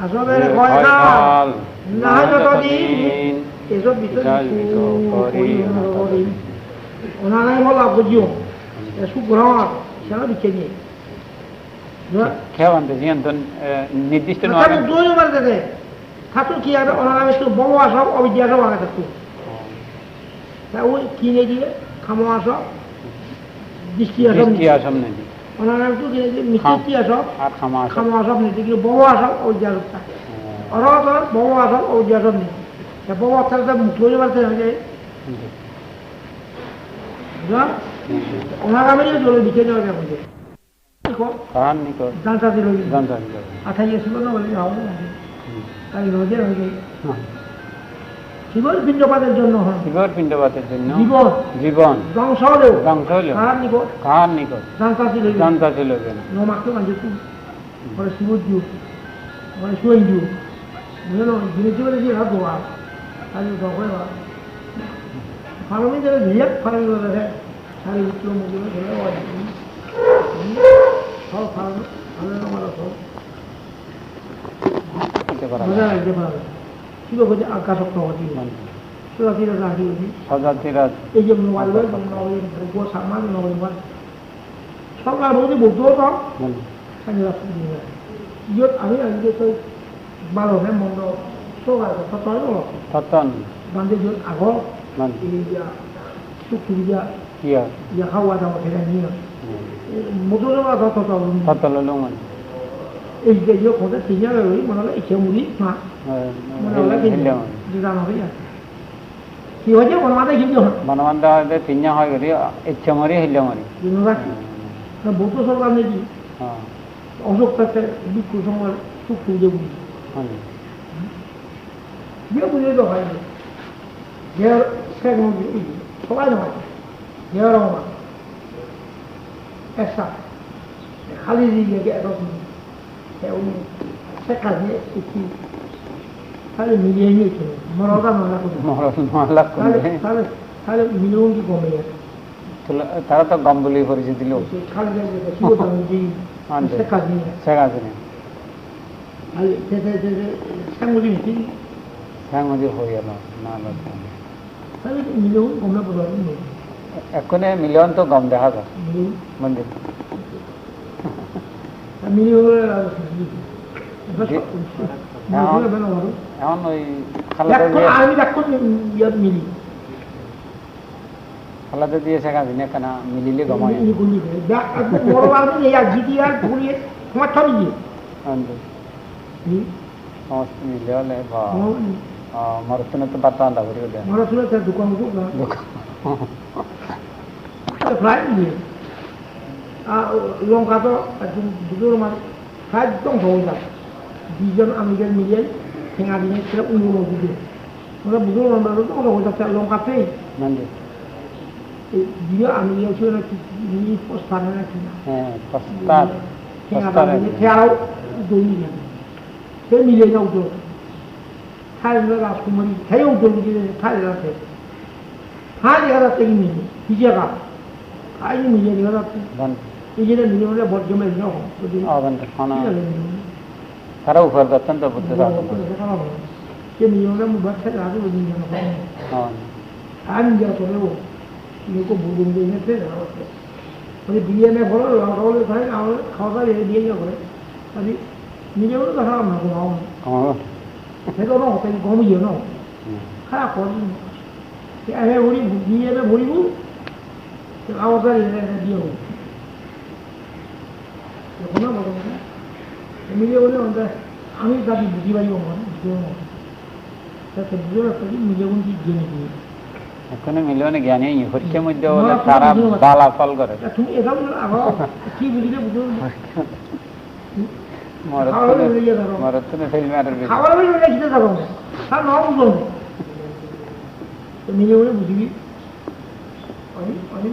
আসলে কয়কাল না যতদিন এসব বিষয় করি ওনারাই বলা বুঝিও এসু গ্রহণ সেটা দিচ্ছে নিয়ে খেয়াবান্তে জিয়ন্তন নির্দিষ্ট তাহলে নোয়াবেন দুই বার দেবে থাকতো কি আর ওনারা একটু বড় আসব অবিদ্যা সব আগে থাকতো তা ওই কিনে দিয়ে খামো আসব দৃষ্টি আসব দৃষ্টি আসম নেই ওনারা একটু কিনে দিয়ে মিষ্টি আসব আর খামা আসম খামো আসব নিতে গিয়ে বড় আসব অবিদ্যা সবটা ওরা তো বড় আসব অবিদ্যা সব নেই তা বড় অর্থাৎ মুখ পারছে না যে বুঝলাম আমি জলে দিতে যাওয়া যাবে জানতা আঠাই ছিল না বলে যাও। তাই রোজে রোজে। জীবন পিণ্ডপাতের জন্য হয়। শিবর পিণ্ডপাতের জন্য। জীবন। জীবন। ধ্বংস হলেও। ধ্বংস হইল কার নিব কাহান নিকো জানটা ছিল জানতা ছিল কেন নমাকে মাঝে খুব। পরে দিও পরে শুয়ে দিও বুঝলো জিনিস জীবনে যে রাত দোয়া তাই দখলে বা। ফার্মি যারা দিয়ে ফার্মি করে সারি উত্তর মুখে ধরে সব ফার্মি ফার্মি আমার সব। বোঝা পারবে কি বলছে আকাশক্ত হতি সুরাতিরা রাখি হতি সজাতিরা এই যে মোবাইল নবীন সামান নবীন সরকার বলতে বলতো তো সানি রাখতে দিয়ে ইয়ত আমি আজকে তো বারো হে মন্দ সরকার কথা তো হলো ততন বান্ধে যত আগর মান এই যে সুকুরিয়া কিয়া ইয়া খাওয়া দাওয়া থেকে নিয়ে মোটর কথা তো তো ততল লুমান এই যে ইয়ে কথা তিন হাজার মনে হলো এসে মুড়ি মা মনে হলো হিল্লাম দিদাম হবে কি হয়েছে কোনো মাথায় কিন্তু হয় বনবন্ধ হইতে তিঞ্জা হয় করি ইচ্ছা মরি হিল্লা মরি ইউনিভার্সিটি না বৌদ্ধ সরকার নাকি হ্যাঁ অশোক থাকতে বিক্ষু সময় খুব খুঁজে বুঝি মানে বিয়ে বুঝে তো হয়নি বিয়ের শেখ মুজিব বুঝি সবাই নয় বিয়ের রহমান একসাথে খালি ね、世界で生き、彼の家に行く、モロダのラクダ。モロダのラクダ。彼の家に行く。তারা তো গম বলেই পরিচয় দিল এখনে মিলন তো গম দেখা যায় মন্দির আরে শেখ মুজিব কি শেখ মুজিব হয়ে গেল না লাগতো তাহলে মিলিয়ন কমে পড়বে এক্ষণে মিলিয়ন তো গম দেখা যায় মিলিয়ন মন্দির মিলিয়নের এখন ওই খালাদা দিয়ে আমি দেখুন ইয়াত মিলি খালাদা দিয়ে শেখ হাসিনা কেন মিলিলে গমায় মিলি গুলি করে দেখ বড় আমি এই জিটি আর ঘুরিয়ে তোমার ছবি দিয়ে আনতে সমস্ত মিলে হলে বা মরতুনে তো বার্তা আলাদা করে দেয় মনে ছিল তার দোকান ফ্রাই দিয়ে লঙ্কা তো একদম দুটোর মানে ফ্রাই একদম হয়ে যায় দুজন আমিদের মিলে ঠেঙা দিয়ে সেটা উড়ো দিবে ওরা বুঝলো লঙ্কা তো ওরা হয়ে যাচ্ছে লঙ্কা পেয়ে মন্দির দিয়ে আমি ছিল নাকি প্রস্তাব নাকি না হ্যাঁ প্রস্তাব প্রস্তাব খেয়াল দৌড়ি যাবে সে মিলে যাও তো খাইলে রাজকুমারী খেয়েও দৌড়ি দিয়ে খাইলে রাখে খাই দেখা যাচ্ছে কি মিলে হিসে কা খাই মিলে দেখা যাচ্ছে এই যে মিলে মিলে ভোট জমে দিন আমি যা চলে ও লোক বুঝুন দিয়ে গেছে মানে বিরিয়ানি ভালো লঙ্কা বলে খাই আমার খাওয়া খাওয়া দিয়ে যা করে আমি নিজে বলে তো খারাপ না কোনো সেটা ন তাই কমিয়ে ন খারাপ করি আমি ভরি দিয়ে ভরিব আমার দিয়ে হব কোনো বলো মিলিয়ে বলে আমি তাকে বুঝি পারি মানে বুঝতে তাতে বুঝে রাখতে মিলিয়ে বলি জেনে দিয়ে এখনও মিলিয়নে জ্ঞানী হচ্ছে মধ্যে বলে তারা বালা ফল করে তুমি এটা আবার কি বুঝলে বুঝো মরতুনে মরতুনে ফিল্ম আর খাবার বেশি বেলা খেতে থাকো না আর নাও বুঝো না তো মিলে বলে বুঝবি অনেক অনেক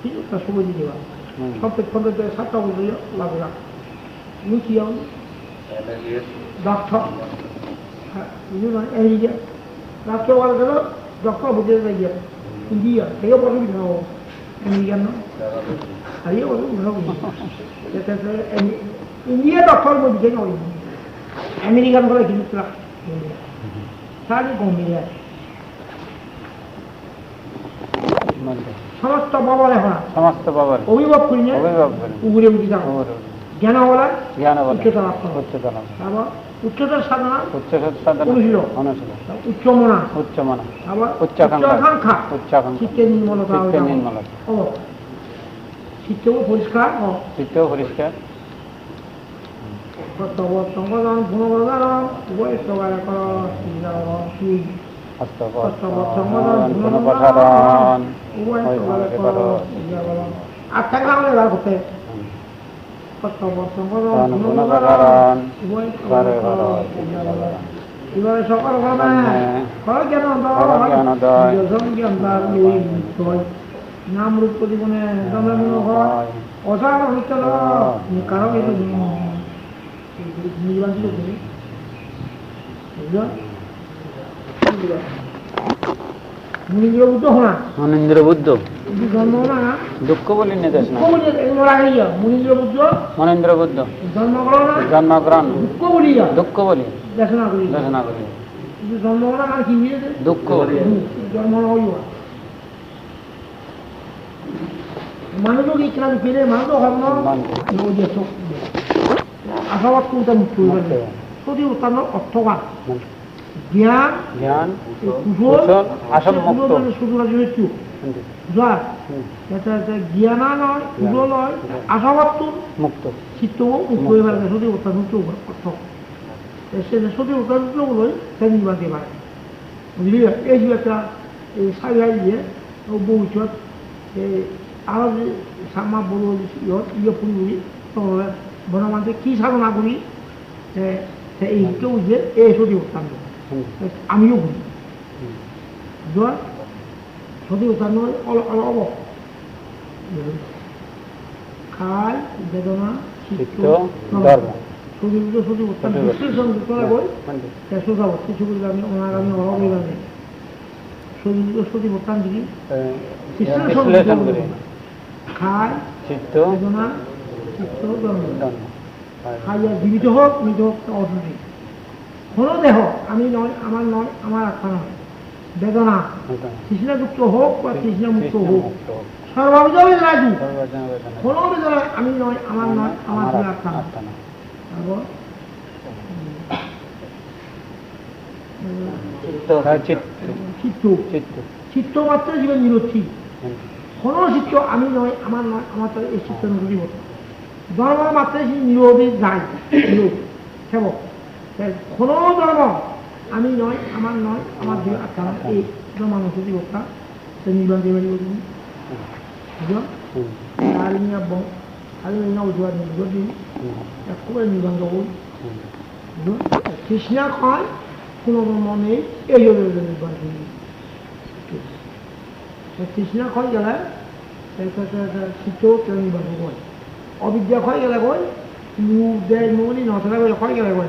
বলব সাংমার মামা একটু দিন না ইগুলো ঠিক জন্য ইগুলো ডাক্তার ডক্টর এমিগার ঠিক আছে সুবিধা দেওয়া হুম। সব পেছনে তো সাতটা বলে লাগলা মুখিয়াও ডক্টর হ্যাঁ বুঝলো এমিগার ডক্টর বলে গেল ডক্টর বুঝে গিয়ে ইন্ডিয়া থেকে বলে দিল এমিগার না আরে বলে দিল ইন্ডিয়া ডক্টর বলছে না সমস্ত বাবার এখন সমস্ত বাবার। অভিভাবক করি না। অভিভাবক করি। উগুরে উঠি জ্ঞান জ্ঞান উচ্চতা লাভ করো। উচ্চতা লাভ আবার উচ্চতার সাধনা উচ্চ সাধন। অনুশীলন। অনুশীলন। উচ্চ মনা। উচ্চ মানা। আবার উচ্চাকাঙ্ক্ষা। উচ্চাকাঙ্ক্ষা নির্মলতা নির্মলতা। ও চিত্তও পরিষ্কার ও চিত্তও পরিষ্কার। উভয় করো। ভাবে করো করো। আর টাকা হলে বার করতে কর্তব্য সংগঠন গুণ গুণবর্গান গুণপঠন উভয় বারে সবাই করো বারে এবারে সকল হ্যাঁ। ফল জ্ঞান জ্ঞান নাম রূপ কারণ এটা নির্বাচিত করি বুঝলো হোনা না। দুঃখ বলি না জন্মগ্রহণ। দুঃখ দুঃখ বলি। দেশনা করি। দেশনা করি। জন্ম মানে কি দুঃখ জন্ম মানুষও কি মানুষও মানুষ। ওই আশাবাদ কোনটা মুক্ত হইবে মুক্ত। যদি উত্তান্ন অর্থবান। জ্ঞান জ্ঞান কুশল আসল মুক্ত। শুধু মৃত্যু বুঝা এটা এটা জ্ঞানা নয় কুশল নয় আশাবাদ মুক্ত। চিত্তও মুক্ত। পারে যদি উত্তানুক্ত অর্থ। সে যদি উত্তানুক্তগুলোই সে নির্বাচে পারে বুঝলি? এই যে একটা এই সাইলাই দিয়ে ও বউচত এই আরও যে সামা বড় ইয়ে পুরি তো বনমান্তে কি সাধনা করি? এই কেউ যে এই সদি উত্তান্ন আমিও করি যোৱা সদি উত্তান্ন অলপ অলপ অলপ খাই বেদনা চিত্ত ধর্ম সদি সদি উত্তান্ন সদি- বিশ্লেষণ করে গৈ তেসো যাব কিছু বলবে আমি ওনার আমি অভাব হইবে সদি সদি দিকে বিশ্লেষণ বিশ্লেষণ খাই চিত্ত বেদনা চিত্ত ধর্ম খাইয়া জীবিত হোক মৃত হোক তা কোনো দেহ আমি নয় আমার নয় আমার আত্মা নয়। বেদনা তৃষ্ণাযুক্ত হোক বা তৃষ্ণামুক্ত হোক সর্বাবিজয় রাজু। কোনো বেদনা আমি নয় আমার নয় আমার দুই আত্মা তারপর? চিত্ত। চিত্ত। মাত্র জীবন নিরক্ষী কোনো চিত্ত আমি নয় আমার নয় আমার তো এই চিত্ত নিরোধী হতো। ধর্ম মাত্র সে নিরোধী যায় নিরোধ। সেবক। কোনো ধর্ম আমি নয় আমার নয় আমার দুই আত্মা নয় এই মানুষ যদি বক্তা সে নির্বাণ দিয়ে বাড়ি বুঝলি বুঝলো আর ইনি আব্বং আর ইনি উঠবা যদি একেবারে নির্বাণ দেবো কৃষ্ণা কয় কোনো ধর্ম নেই এই হলো নির্বাণ দিয়ে তৃষ্ণা ক্ষয় গেলে চিত্ত কেউ নির্বাহ কয় অবিদ্যা ক্ষয় গেলে কয়? লোক দেয় মনি নথকা বলে গেলে কয়?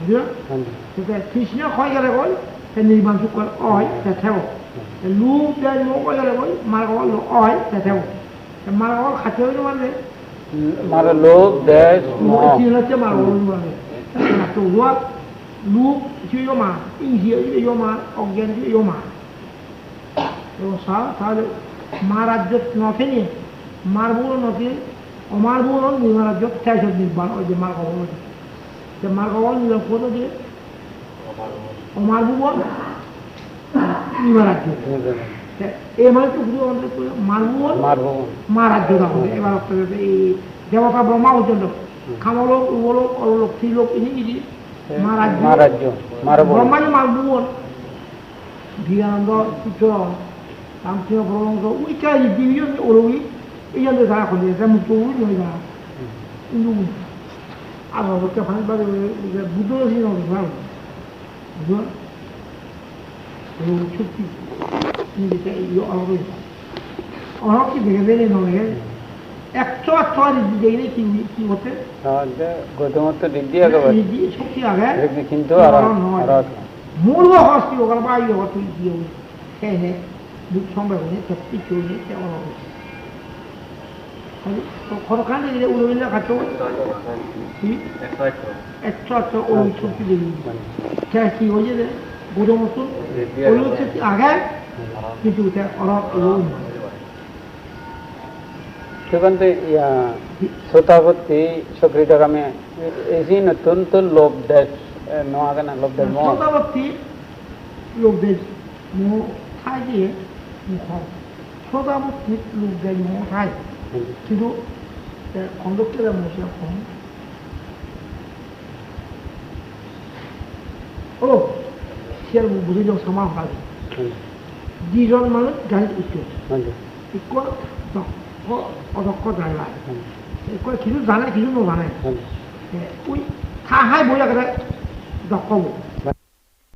বুঝলো? কৃষ্ণ ক্ষয় গেলে বল নির্মাণ চুক করে অয় দেয় লোক গেলে মার কল অয় মার কল মার অজ্ঞান বুড়ো নথে অমার বুড়ো নির্মাণ রাজ্য ওই যে মার কবর The Margawan, you have photo there? Omar Bhuwan? এবার রাখবে এবার তো পুজো আমাদের মারব মারার জন্য এবার এই দেবতা ব্রহ্মা পর্যন্ত খামলোক উবলোক অললোক ত্রিলোক ইনি ইনি মারাজ্য ব্রহ্মাই মারবুবন বিয়ানন্দ চিত্তরণ রামকৃষ্ণ পরমংস ওইটা ডিভিশন ওরবি এই জন্য তারা করে এটা মুক্ত কিন্তু হচ্ছে ফাঁক বাদে বুদ্ধ রসি না বুঝলাম বুঝলাম সত্যি নিজেকে এই অলরেজ কি দেখে দেয় একশো একশো দিকে কি গৌতমত্ব শক্তি আগে কিন্তু মূল হস্তি ওখানে দিয়ে হ্যাঁ হ্যাঁ। সম্ভব হয়ে সত্যি খরখানে দিলে উড়ে খাচ্ছ? একশো একশো ওই শক্তি দেবে হ্যাঁ কি হয়ে যায় বুড়ো মতন ওই হচ্ছে আগে? কিন্তু লোভ দেশ নোয়া কেন লোভ দেশ মোহ লোকদের মোহ খায় দিয়ে মুখ শ্রোতাবর্তী লোকদের মোহ খায়। পৰিব কিন্তু কণ্ডক্টৰে মানুহে কম অলপ খেল বুজি যাওঁ চামাৰ ভাল যিজন মানে গাড়ীত উঠে অদক্ষ ড্ৰাইভাৰ কয় কিছু জানে কিছু নজানে ঠাহাই বহি একেবাৰে দক্ষ বহুত